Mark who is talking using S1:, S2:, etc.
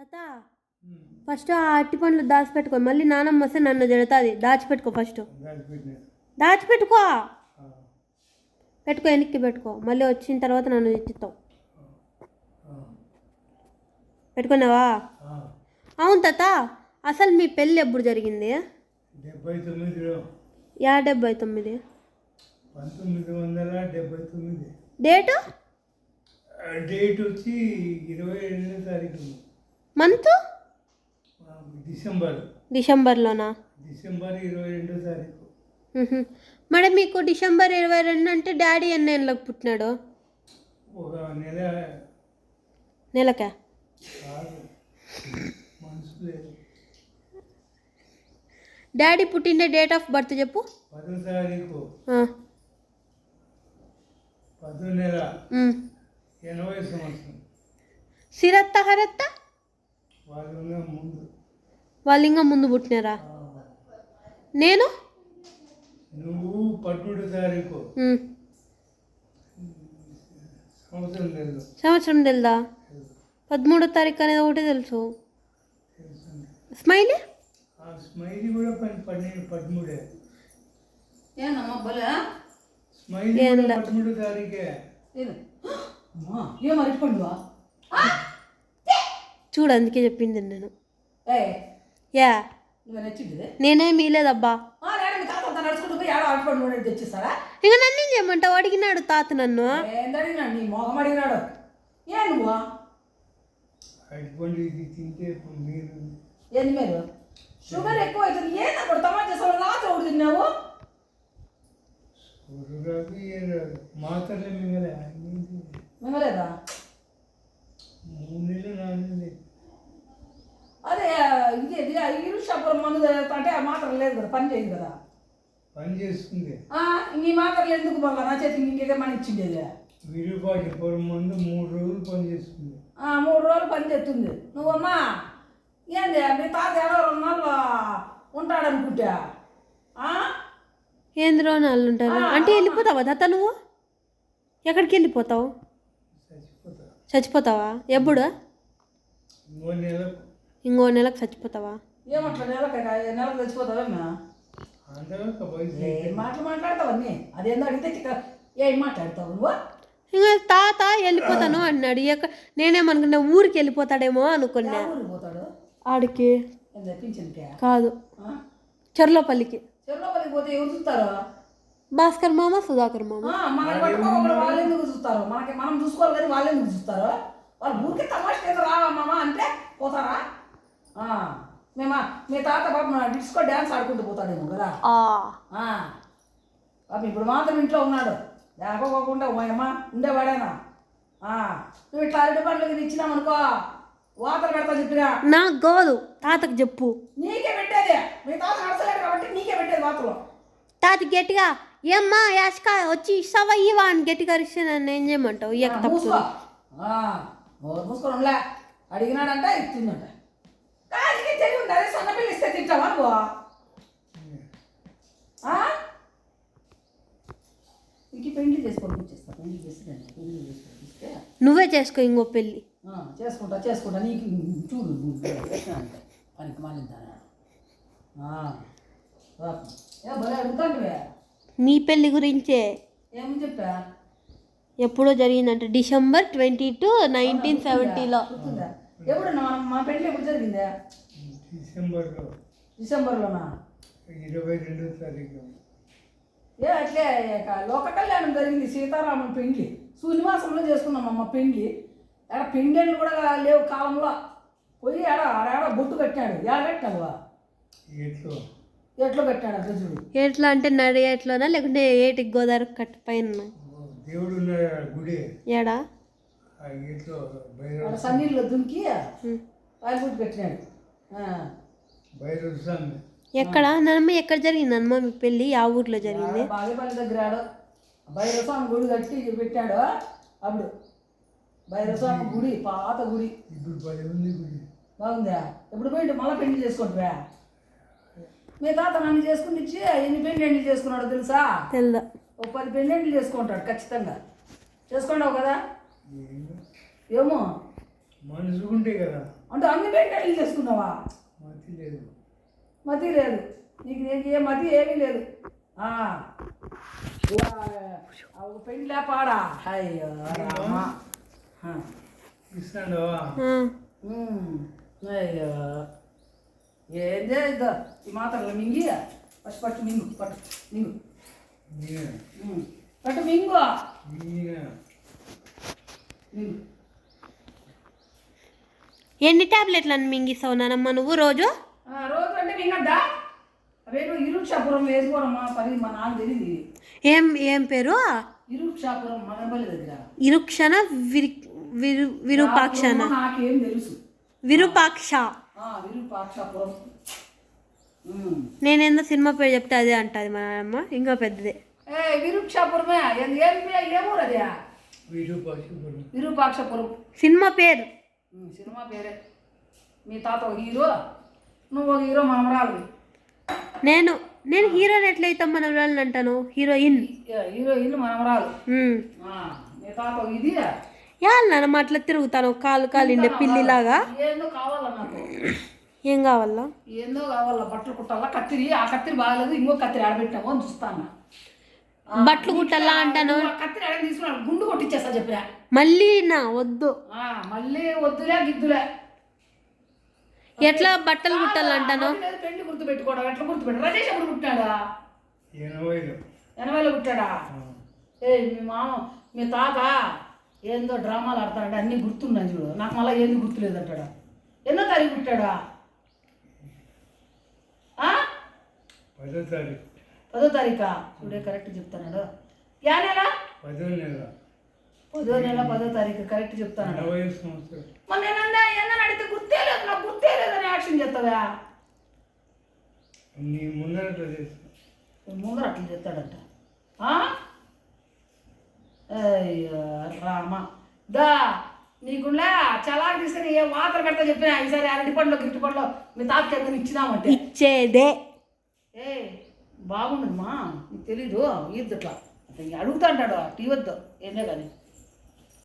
S1: తాత ఫస్ట్ ఆ అట్టి పండ్లు దాచిపెట్టుకో. మళ్ళీ నానమ్మ వస్తే నన్ను తిడుతుంది. దాచిపెట్టుకో ఫస్ట్. దాచిపెట్టుకో. పెట్టుకో వెనక్కి పెట్టుకో. మళ్ళీ వచ్చిన తర్వాత నన్ను తిట్టుతావు పెట్టుకున్నావా? అవును తాత అసలు మీ పెళ్ళి ఎప్పుడు జరిగింది?
S2: డెబ్బై తొమ్మిదిలో
S1: యా డెబ్బై తొమ్మిది.
S2: పంతొమ్మిది వందల డెబ్బై తొమ్మిది.
S1: డేటు?
S2: డేట్ వచ్చి ఇరవై రెండో తారీఖు.
S1: మంత్?
S2: డిసెంబర్.
S1: డిసెంబర్లోనా?
S2: డిసెంబర్ ఇరవై రెండో తారీఖు.
S1: మరి మీకు డిసెంబర్ ఇరవై రెండు అంటే డాడీ ఎన్ని ఏళ్ళకి పుట్టినాడు?
S2: ఒక నెల.
S1: నెలకా? డాడీ పుట్టిండే డేట్ ఆఫ్ బర్త్ చెప్పు.
S2: పదో తారీఖు. పదో నెల. ఎనభై సంవత్సరం.
S1: సిరత్త హరత్త?
S2: వాళ్ళు
S1: ఇంకా ముందు పుట్టినారా? నేను?
S2: నువ్వు తారీఖు. సంవత్సరం
S1: తెలుదా? పదమూడో తారీఖు అనేది ఒకటే తెలుసు. స్మైలీ?
S2: స్మైలీ కూడా పన్నెండు పదమూడే. స్మైలీ పదమూడో తారీఖే.
S3: ఏమో
S1: చూడు అందుకే చెప్పింది నేను. యా. నేనేం ఇలేదబ్బా
S3: నేను మీ తాత అంతా నడుచుకుంటూ పోయి ఆడ ఆడుకోండి కూడా తెచ్చిస్తారా?
S1: ఇంకా నన్ను ఏం చేయమంటావు అడిగినాడు తాత నన్ను.
S3: ఏ షుగర్ ఎక్కువ అవుతుంది ఏంది అక్కడ తమాషా చేసావు రాత్రి ఒకటి తిన్నావు?
S2: ఏం మాత్రలే మింగలే అన్నీ
S3: మిమ్మలేదా
S2: మూడు నెలలు నాలుగు నెలలు
S3: అదే ఇది ఇది ఇరు షాపుల మందు అంటే ఆ మాత్రం లేదు కదా పని చేయదు కదా
S2: పని చేస్తుంది
S3: ఆ, ఈ మాత్రలు ఎందుకు మళ్ళీ నా చేతికి ఇంకేదే మన ఇచ్చిండేది.
S2: విరూపాకి పొరం ముందు మూడు రోజులు పని చేస్తుంది
S3: ఆ, మూడు రోజులు పని చేస్తుంది. నువ్వమ్మా ఏంది? మీ తాత ఏడో రెండు నెలలు ఉంటాడనుకుంటా? ఆ?
S1: ఏంద్రో నాళ్ళు ఉంటారు? అంటే వెళ్ళిపోతావా తాత నువ్వు? ఎక్కడికి వెళ్ళిపోతావు?
S2: చచ్చిపోతా
S1: చచ్చిపోతావా? ఎప్పుడు?
S2: ఇంకో నెలకు.
S1: ఇంకో నెలకు చచ్చిపోతావా?
S3: ఏమట్లా? నెలకి నెలకు
S2: వయసు
S3: ఏం మాటలు మాట్లాడతావు అన్నీ? అదేందో అడిగితే చిక్క ఏం మాట్లాడతావు నువ్వు?
S1: ఇంకా తాత వెళ్ళిపోతాను అన్నాడు. ఎక్క నేనేమనుకున్నా ఊరికి వెళ్ళిపోతాడేమో అనుకున్నా. ఆడికి. కాదు. చెర్లోపల్లికి.
S3: చెరులోపలికి పోతే ఎవరు చూస్తారు?
S1: భాస్కర్ మామ సుధాకర్ మామ.
S3: చూస్తారు? మనకి మనం చూసుకోవాలి కానీ వాళ్ళు ఎందుకు చూస్తారు? వాళ్ళు ఊరికే తమాషా మామ అంటే పోతారా? ఆ, మేమా మీ తాత పాపం డిస్కో డ్యాన్స్ ఆడుకుంటూ పోతాడేమో కదా. పాపం ఇప్పుడు మాత్రం ఇంట్లో ఉన్నాడు. లేకపోకుండా ఓయమ్మ ఉండేవాడేనా నువ్వు ఇట్లా అరటి పండ్లకి ఇచ్చినామనుకో వాతలు పెడతా చెప్పినా.
S1: నాకు కాదు తాతకు చెప్పు.
S3: నీకే పెట్టేది. మీ తాత నడచలేడు కాబట్టి నీకే పెట్టేది వాతలు
S1: తాత గట్టిగా ఏమ్మా యాష్క వచ్చి ఇస్తావా ఇవా అని గట్టిగా అరిస్తే నన్ను ఏం చేయమంటావు? ఇయ్యక తప్పు
S3: మూసుకో. అడిగినాడంట ఇస్తుందంట తెలివి ఉంది అదే సన్న పిల్ల ఇస్తే తింటావా నువ్వు? ఇంక పెళ్ళి పెళ్ళి పెళ్ళి
S1: నువ్వే చేసుకో ఇంకో పెళ్ళి
S3: చేసుకుంటా చేసుకుంటా నీకు చూడు అంటే పనికి మాలిందానా ఏ భలే అడుగుతాంటివే
S1: మీ పెళ్ళి గురించే.
S3: ఏమని చెప్పా?
S1: ఎప్పుడో జరిగిందంటే డిసెంబర్ ట్వంటీ టూ నైన్టీన్ సెవెంటీలో.
S3: మనం మా పెళ్ళి ఎప్పుడు జరిగిందా?
S2: డిసెంబర్లో.
S3: డిసెంబర్లోనా?
S2: ఇరవై రెండో తారీఖు.
S3: ఏ అట్లే లోక కళ్యాణం జరిగింది. సీతారాముల పెండ్లి. శ్రీనివాసంలో చేసుకున్నాం అమ్మ పెండ్లి. ఆడ పెండెళ్ళు కూడా లేవు కాలంలో. పోయి ఆడ ఆడ బొట్టు కట్టాడు. ఎలా కట్టావు?
S2: ఎట్లో
S3: ఎట్లా కట్టాడు చూడు
S1: ఎట్లా అంటే నడి ఎట్లోనా లేకుంటే ఏటికి గోదావరి కట్ట పైన
S2: దేవుడు గుడి.
S1: ఏడా?
S3: సన్నీళ్ళు దుంకి
S1: హ్మ్.
S3: ఆయన బొట్టు కట్టినాడు
S1: ఎక్కడ? నన్నమ్మ ఎక్కడ జరిగింది? అన్నమ్మ మీ పెళ్ళి ఆ ఊర్లో జరిగింది.
S3: బాగేపల్లి దగ్గర ఆడు భైరవస్వామి గుడి కట్టి పెట్టాడు. అప్పుడు భైరవస్వామి గుడి పాత గుడి.
S2: ఇప్పుడు
S3: బాగుందా? ఎప్పుడు పోయిండు? మళ్ళీ పెళ్ళి చేసుకుంటువా మీ తాత నన్ను చేసుకుని ఇచ్చి ఎన్ని పెళ్ళిళ్ళు చేసుకున్నాడు తెలుసా?
S1: తెల్దా.
S3: ఓ పది పెళ్ళిళ్ళు చేసుకుంటాడు ఖచ్చితంగా. చేసుకున్నావు కదా? ఏమో?
S2: మనసుకుంటే కదా.
S3: అంటే అన్ని పెయింటర్లు చేసుకున్నావా
S2: మతి లేదు.
S3: మతి లేదు. నీకు నీకు ఏ మతి ఏమీ లేదు. పెండ్లా పాడా? అయ్యో రామా.
S2: ఇస్తాడు.
S3: అయ్యో. ఏం చేద్దా? ఈ మాత్రం మింగి ఫస్ట్ పట్టు మింగు పట్టు మింగు. పట్టు మింగు. మింగు.
S1: ఎన్ని టాబ్లెట్లను మింగిస్తావు నానమ్మ నువ్వు రోజు?
S3: ఆ, రోజు అంటే మింగద్దా అవేదో ఇరుక్షాపురం వేసుకోరమ్మా పని మా నాన్న తెలియదు
S1: ఏం ఏం పేరు?
S3: ఇరుక్షాపురం మగబల్లి దగ్గర.
S1: ఇరుక్షణ విరి విరు విరూపాక్షణ.
S3: ఆ, నాకేం తెలుసు.
S1: విరూపాక్ష.
S3: ఆ, విరూపాక్షాపురం. ఉమ్.
S1: నేనేందో సినిమా పేరు చెప్తే అదే అంటది మా నాన్నమ్మ ఇంకా పెద్దదే.
S3: ఏ విరూక్షాపురమే? ఏం ఏం పే- ఏ ఊరు అదే?
S2: వీడు పశువులు
S3: విరూపాక్షపురం.
S1: సినిమా పేరు.
S3: సినిమా పేరే. మీ తాత ఒక హీరో నువ్వు ఒక హీరో మనమరాలు
S1: నేను నేను హీరోని ఎట్లయితే మన వాళ్ళని అంటాను? హీరోయిన్.
S3: హీరోయిన్ మనమరాలు మీ తాత ఇది.
S1: యాళ్ళ నాన్నమ్మ అట్లా తిరుగుతాను. కాలు కాలిండే పిల్లిలాగా
S3: ఏందో కావాలా నాకు?
S1: ఏం కావాలా?
S3: ఏందో కావాలా? బట్టలు కుట్టాలా? కత్తిరి. ఆ కత్తిరి బాగలేదు. ఇంకో కత్తిరి ఆడబెట్టాము అని చూస్తాను?
S1: బట్టలు కుట్టాలా అంటాను.
S3: కత్తిరి ఆడ తీసుకున్నాడు గుండు కొట్టించేస్తా చెప్పినా
S1: మళ్ళీ నా వద్దు.
S3: ఆ, మళ్ళీ వద్దులే గిద్దులే.
S1: ఎట్లా బట్టలు కుట్టాలంటాను
S3: పెళ్ళి గుర్తు పెట్టుకోవడం ఎట్లా గుర్తు పెట్టు రజేష్ ఎప్పుడు పుట్టాడా
S2: ఎనభైలో
S3: ఎనభైలో పుట్టాడా
S2: ఆ.
S3: ఏ మీ మామ మీ తాత ఏందో డ్రామాలు ఆడతాడంటే అన్నీ గుర్తున్నాయి చూడు. నాకు మళ్ళీ ఏంది గుర్తులేదంటాడా? ఎన్నో తారీఖు పుట్టాడా ఆ?
S2: పదో తారీఖు.
S3: పదో తారీఖా? చూడే కరెక్ట్ చెప్తాడు యా నెల
S2: పదో నెల.
S3: పదో నెల పదో తారీఖు కరెక్ట్ చెప్తాను మొన్న ఏమన్నా ఏమన్నా అడిగితే గుర్తే లేదు నాకు గుర్తే లేదని యాక్షన్ చేస్తావా?
S2: నీ ముందర చేస్తా.
S3: ముందర అట్లా చెప్తాడంట ఆ? అయ్యో రామ. దా నీకున్నా చలాకి తీసుకుని ఏ మాత్రం పెడతా చెప్పినా? ఈసారి అరటి పండ్లో గిట్టి పండ్లో మీ తాతకి ఎంత ఇచ్చినామంటే?
S1: ఇచ్చేదే.
S3: ఏ బాగుండమ్మా నీకు తెలీదు ఈద్దు అట్లా అతనికి అడుగుతా అంటాడు టీ వద్దు ఏమే కానీ.